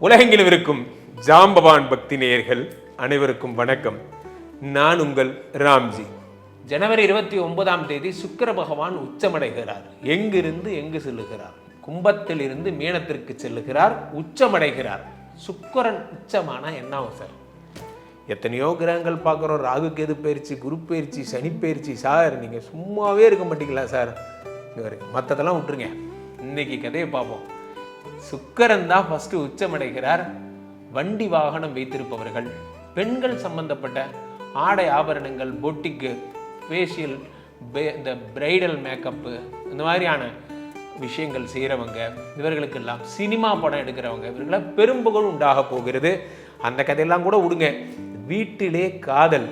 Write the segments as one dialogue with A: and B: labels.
A: உலகெங்கிலும் இருக்கும் ஜாம்பவான் பக்தி நேயர்கள் அனைவருக்கும் வணக்கம். நான் உங்கள் ராம்ஜி. ஜனவரி இருபத்தி ஒன்பதாம் தேதி சுக்கிர பகவான் உச்சமடைகிறார். எங்கிருந்து எங்கு செல்லுகிறார்? கும்பத்தில் இருந்து மீனத்திற்கு செல்லுகிறார் உச்சமடைகிறார். சுக்கரன் உச்சமானா என்ன ஆகும் சார் எத்தனையோ கிரகங்கள் பார்க்குறோம். ராகு கேது பயிற்சி குரு பயிற்சி சனி பயிற்சி. சார் நீங்கள் சும்மாவே இருக்க மாட்டீங்களா சார்? மற்றதெல்லாம் விட்டுருங்க. இன்னைக்கு கதையை பார்ப்போம். சுக்கரன் தான் ஃபஸ்ட்டு உச்சமடைகிறார். வண்டி வாகனம் வைத்திருப்பவர்கள் பெண்கள் சம்பந்தப்பட்ட ஆடை ஆபரணங்கள் பொட்டிக்கு ஃபேஷியல் இந்த பிரைடல் மேக்கப்பு இந்த மாதிரியான விஷயங்கள் செய்கிறவங்க இவர்களுக்கெல்லாம் சினிமா படம் எடுக்கிறவங்க இவர்களை பெரும்புகழ் உண்டாக போகிறது. அந்த கதையெல்லாம் கூட விடுங்க. வீட்டிலே காதல்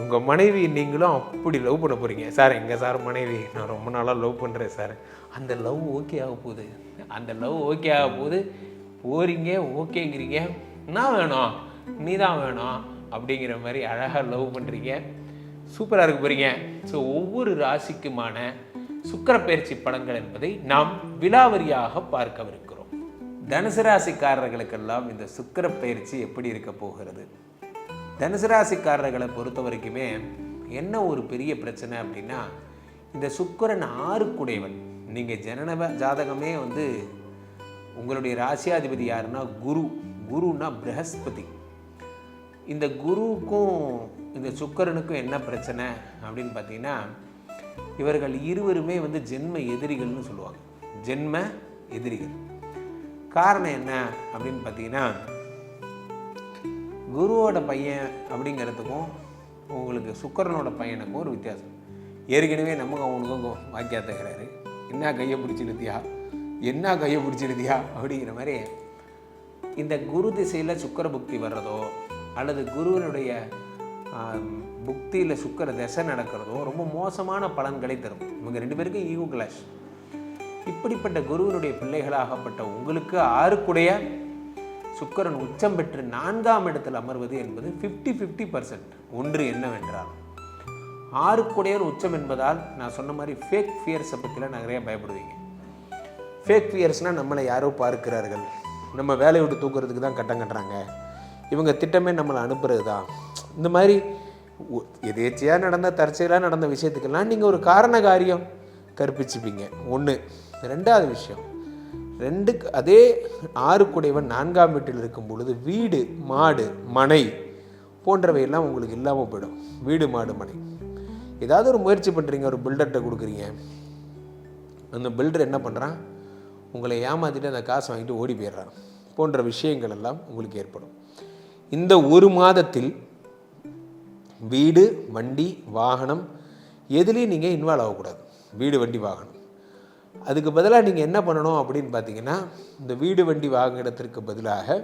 A: உங்கள் மனைவி நீங்களும் அப்படி லவ் பண்ண போகிறீங்க சார் எங்கள் சார் மனைவி நான் ரொம்ப நாளாக லவ் பண்ணுறேன் சார். அந்த லவ் ஓகே ஆக போகுது. அந்த லவ் ஓகே ஆக போகுது. போகிறீங்க ஓகேங்கிறீங்க. என்ன வேணும் நீ தான் வேணும் அப்படிங்கிற மாதிரி அழகாக லவ் பண்ணுறீங்க சூப்பராக இருக்க போகிறீங்க ஸோ ஒவ்வொரு ராசிக்குமான சுக்கிர பயிற்சி என்பதை நாம் விலாவரியாக பார்க்கவிருக்கிறோம். தனுசு ராசிக்காரர்களுக்கெல்லாம் இந்த சுக்கிர பயிற்சி எப்படி இருக்க போகிறது? தனுசு ராசிக்காரர்களை பொறுத்த வரைக்குமே என்ன ஒரு பெரிய பிரச்சனை அப்படின்னா இந்த சுக்கரன் ஆறுக்குடையவன். நீங்கள் ஜனனவ ஜாதகமே வந்து உங்களுடைய ராசியாதிபதி யாருன்னா குரு. குருன்னா பிரகஸ்பதி. இந்த குருவுக்கும் இந்த சுக்கரனுக்கும் என்ன பிரச்சனை அப்படின்னு பார்த்தீங்கன்னா இவர்கள் இருவருமே வந்து ஜென்ம எதிரிகள்னு சொல்லுவாங்க. ஜென்ம எதிரிகள். காரணம் என்ன அப்படின்னு பார்த்தீங்கன்னா குருவோட பையன் அப்படிங்கிறதுக்கும் உங்களுக்கு சுக்கரனோட பையனுக்கும் ஒரு வித்தியாசம். ஏற்கனவே நமக்கு அவனுக்கும் வாக்கியாத்துக்கிறாரு என்ன கையை பிடிச்சிருத்தியா என்ன கையை பிடிச்சிருத்தியா அப்படிங்கிற மாதிரி இந்த குரு திசையில் சுக்கர புக்தி வர்றதோ அல்லது குருவினுடைய புக்தியில் சுக்கர திசை நடக்கிறதோ ரொம்ப மோசமான பலன்களை தரும். இவங்க ரெண்டு பேருக்கும் ஈகோ கிளாஷ் இப்படிப்பட்ட குருவினுடைய பிள்ளைகளாகப்பட்ட உங்களுக்கு ஆறுக்குடைய சுக்கரன் உச்சம் பெற்று நான்காம் இடத்தில் அமர்வது என்பது ஃபிஃப்டி ஃபிஃப்டி பர்சன்ட் ஒன்று என்னவென்றால் ஆறுக்குடையர் உச்சம் என்பதால் நான் சொன்ன மாதிரி ஃபேக் ஃபியர்ஸை பற்றிலாம் நிறைய பயப்படுவீங்க. ஃபேக் ஃபியர்ஸ்னால் நம்மளை யாரோ பார்க்கிறார்கள். நம்ம வேலையை விட்டு தூக்குறதுக்கு தான் கட்டம் கட்டுறாங்க. இவங்க திட்டமே நம்மளை அனுப்புறது தான். இந்த மாதிரி ஒ- எதேச்சையாக நடந்த தற்செயலாக நடந்த விஷயத்துக்கெல்லாம் நீங்கள் ஒரு காரண காரியம் கற்பிச்சுப்பீங்க. ஒன்று ரெண்டாவது விஷயம் ரெண்டுக்கு அதே ஆறுக்குடையவன் நான்காம் வீட்டில் இருக்கும் பொழுது வீடு மாடு மனை போன்றவையெல்லாம் உங்களுக்கு இல்லாமல் போயிடும். வீடு மாடு மனை. ஏதாவது ஒரு முயற்சி பண்ணுறீங்க ஒரு பில்டர்கிட்ட கொடுக்குறீங்க. அந்த பில்டர் என்ன பண்ணுறான் உங்களை ஏமாற்றிட்டு அந்த காசை வாங்கிட்டு ஓடி போயிடுறான். போன்ற விஷயங்கள் எல்லாம் உங்களுக்கு ஏற்படும். இந்த ஒரு மாதத்தில் வீடு வண்டி வாகனம் எதுலேயும் நீங்கள் இன்வால்வ் ஆகக்கூடாது. வீடு வண்டி வாகனம். அதுக்கு பதிலாக நீங்கள் என்ன பண்ணணும் அப்படின்னு பார்த்தீங்கன்னா இந்த வீடு வண்டி வாகனத்திற்கு பதிலாக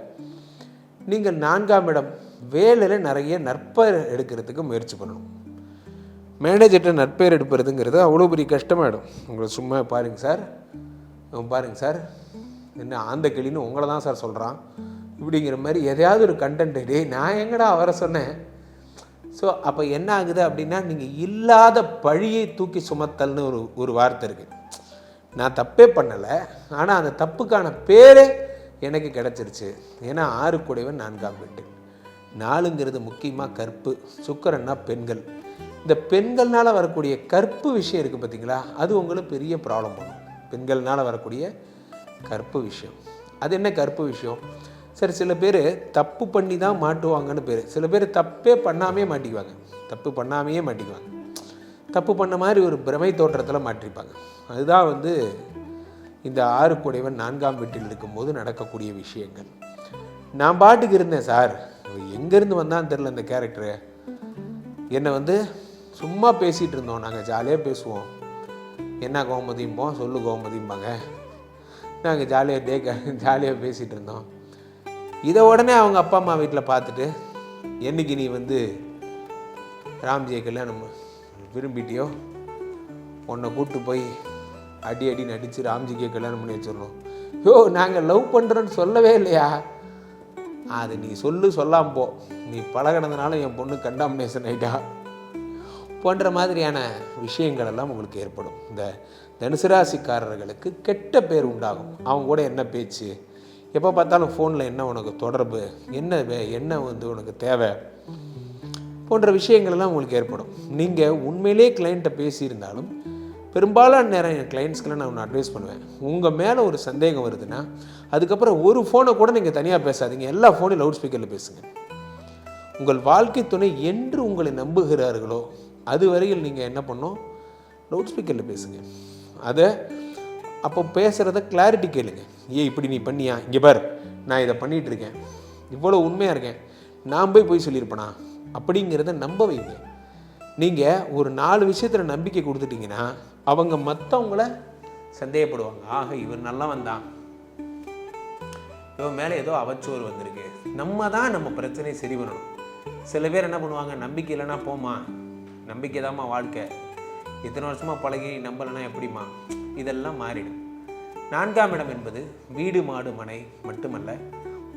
A: நீங்கள் நான்காம் இடம் வேலையில் நிறைய நற்பெயர் எடுக்கிறதுக்கு முயற்சி பண்ணணும். மேனேஜர்கிட்ட நற்பெயர் எடுப்பதுங்கிறது அவ்வளோ பெரிய கஷ்டமாயிடும். உங்களை சும்மா பாருங்க சார். பாருங்கள் பாருங்க சார். என்ன ஆந்த கிளின்னு உங்களை தான் சார் சொல்கிறான் இப்படிங்கிற மாதிரி எதையாவது ஒரு கண்டென்ட் டேய் நான் எங்கடா அவரை சொன்னேன்? ஸோ அப்போ என்ன ஆகுது அப்படின்னா நீங்கள் இல்லாத பழியை தூக்கி சுமத்தல்னு ஒரு ஒரு வார்த்தை இருக்குது நான் தப்பே பண்ணலை ஆனால் அந்த தப்புக்கான பேரே எனக்கு கிடச்சிருச்சு. ஏன்னா ஆறு கூடைவன் நான்காம் வீட்டு. நாலுங்கிறது முக்கியமாக கற்பு சுக்கரன்னா பெண்கள். இந்த பெண்கள்னால் வரக்கூடிய கற்பு விஷயம் இருக்குது பார்த்தீங்களா அது உங்களுக்கு பெரிய ப்ராப்ளம் பண்ணும் பெண்கள்னால் வரக்கூடிய கற்பு விஷயம். அது என்ன கற்பு விஷயம்? சரி சில பேர் தப்பு பண்ணி தான் மாட்டுவாங்கன்னு பேர். சில பேர் தப்பே பண்ணாமே மாட்டிக்குவாங்க. தப்பு பண்ணாமையே மாட்டிக்குவாங்க. தப்பு பண்ண மாதிரி ஒரு பிரமை தோற்றத்தில் மாற்றிப்பாங்க. அதுதான் வந்து இந்த ஆறு குடைவன் நான்காம் வீட்டில் இருக்கும்போது நடக்கக்கூடிய விஷயங்கள். நான் பாட்டுக்கு இருந்தேன் சார். எங்கேருந்து வந்தான்னு தெரில இந்த கேரக்டரு என்னை வந்து சும்மா பேசிகிட்டு இருந்தோம். நாங்கள் ஜாலியாக பேசுவோம். என்ன கோமதியும்போம் சொல்லு கோமதியும்பாங்க நாங்கள் ஜாலியாக டே ஜாலியாக பேசிகிட்டு இருந்தோம். இதை உடனே அவங்க அப்பா அம்மா வீட்டில் பார்த்துட்டு என்னைக்கு நீ வந்து ராம்ஜியை கல்யாணம் விரும்பிட்டியோ? உன்னை கூப்பிட்டு போய் அடி அடி நடித்து ராம்ஜிக்கே கல்யாணம் பண்ணி வச்சிடணும். யோ நாங்கள் லவ் பண்ணுறோன்னு சொல்லவே இல்லையா? அது நீ சொல்லு சொல்லாம போ. நீ பழகினதுனால என் பொண்ணு கண்டாமினேஷன் ஆயிட்டா. போன்ற மாதிரியான விஷயங்கள் எல்லாம் உங்களுக்கு ஏற்படும். இந்த தனுசு ராசிக்காரர்களுக்கு கெட்ட பேர் உண்டாகும். அவங்க கூட என்ன பேச்சு? எப்போ பார்த்தாலும் ஃபோனில் என்ன உனக்கு தொடர்பு? என்ன வே- என்ன வந்து உனக்கு தேவை? போன்ற விஷயங்கள்லாம் உங்களுக்கு ஏற்படும். நீங்கள் உண்மையிலே கிளைண்ட்டை பேசியிருந்தாலும் பெரும்பாலான நேரம் என் கிளைண்ட்ஸ்க்கெல்லாம் நான் ஒன்று அட்வைஸ் பண்ணுவேன். உங்கள் மேலே ஒரு சந்தேகம் வருதுன்னா அதுக்கப்புறம் ஒரு ஃபோனை கூட நீங்கள் தனியாக பேசாதீங்க. எல்லா ஃபோனையும் லவுட் ஸ்பீக்கரில் பேசுங்க. உங்கள் வாழ்க்கை துணை என்று உங்களை நம்புகிறார்களோ அது வரையில் நீங்கள் என்ன பண்ணோம் லவுட் ஸ்பீக்கரில் பேசுங்க. அதை அப்போ பேசுகிறத கிளாரிட்டி கேளுங்க. ஏ இப்படி நீ பண்ணியா? இங்கே பார் நான் இதை பண்ணிகிட்டு இருக்கேன். இவ்வளோ உண்மையாக இருக்கேன். நான் போய் போய் சொல்லியிருப்பேனா? அப்படிங்கிறத நம்ப வைங்க நீங்கள் ஒரு நாலு விஷயத்தில் நம்பிக்கை கொடுத்துட்டீங்கன்னா அவங்க மற்றவங்கள சந்தேகப்படுவாங்க. ஆக இவர் நல்லா வந்தான் இவன் மேலே ஏதோ அவச்சோறு வந்திருக்கு. நம்ம தான் நம்ம பிரச்சனையை சரி பண்ணணும். சில பேர் என்ன பண்ணுவாங்க நம்பிக்கை இல்லைன்னா போமா நம்பிக்கை தாம்மா வாழ்க்கை. இத்தனை வருஷமா பழகி நம்பலைன்னா எப்படிம்மா? இதெல்லாம் மாறிடும். நான்காம் இடம் என்பது வீடு மாடு மனை மட்டுமல்ல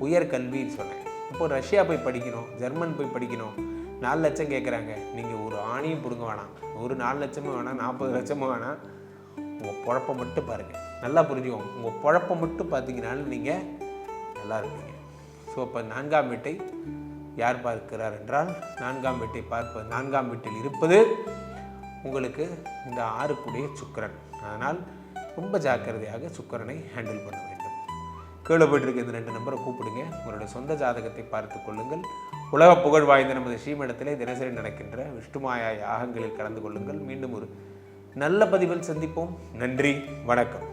A: உயர்கல்வின்னு சொன்னேன். இப்போ ரஷ்யா போய் படிக்கணும் ஜெர்மன் போய் படிக்கணும். நாலு லட்சம் கேட்குறாங்க நீங்கள் ஒரு ஆணியும் பிடுங்க வேணாம். ஒரு நாலு லட்சமும் வேணாம் நாற்பது லட்சமும் வேணாம். உங்கள் குழப்பம் மட்டும் பாருங்கள் நல்லா புரிஞ்சுக்கோங்க. உங்கள் குழப்பம் மட்டும் பார்த்தீங்கனாலும் நீங்கள் நல்லா இருப்பீங்க. ஸோ இப்போ நான்காம் வீட்டை யார் பார்க்கிறார் என்றால் நான்காம் வீட்டை பார்ப்பது நான்காம் வீட்டில் இருப்பது உங்களுக்கு இந்த ஆறுக்குடைய சுக்கரன். அதனால் ரொம்ப ஜாக்கிரதையாக சுக்கரனை ஹேண்டில் பண்ணுவேன். கீழே போயிட்டு இந்த ரெண்டு நம்பரை கூப்பிடுங்க. உங்களுடைய சொந்த ஜாதகத்தை பார்த்து கொள்ளுங்கள். உலக புகழ் வாய்ந்த நமது ஸ்ரீமடத்திலே தினசரி நடக்கின்ற விஷ்ணுமாயா யாகங்களில் கலந்து கொள்ளுங்கள். மீண்டும் ஒரு நல்ல பதிவில் சந்திப்போம். நன்றி. வணக்கம்.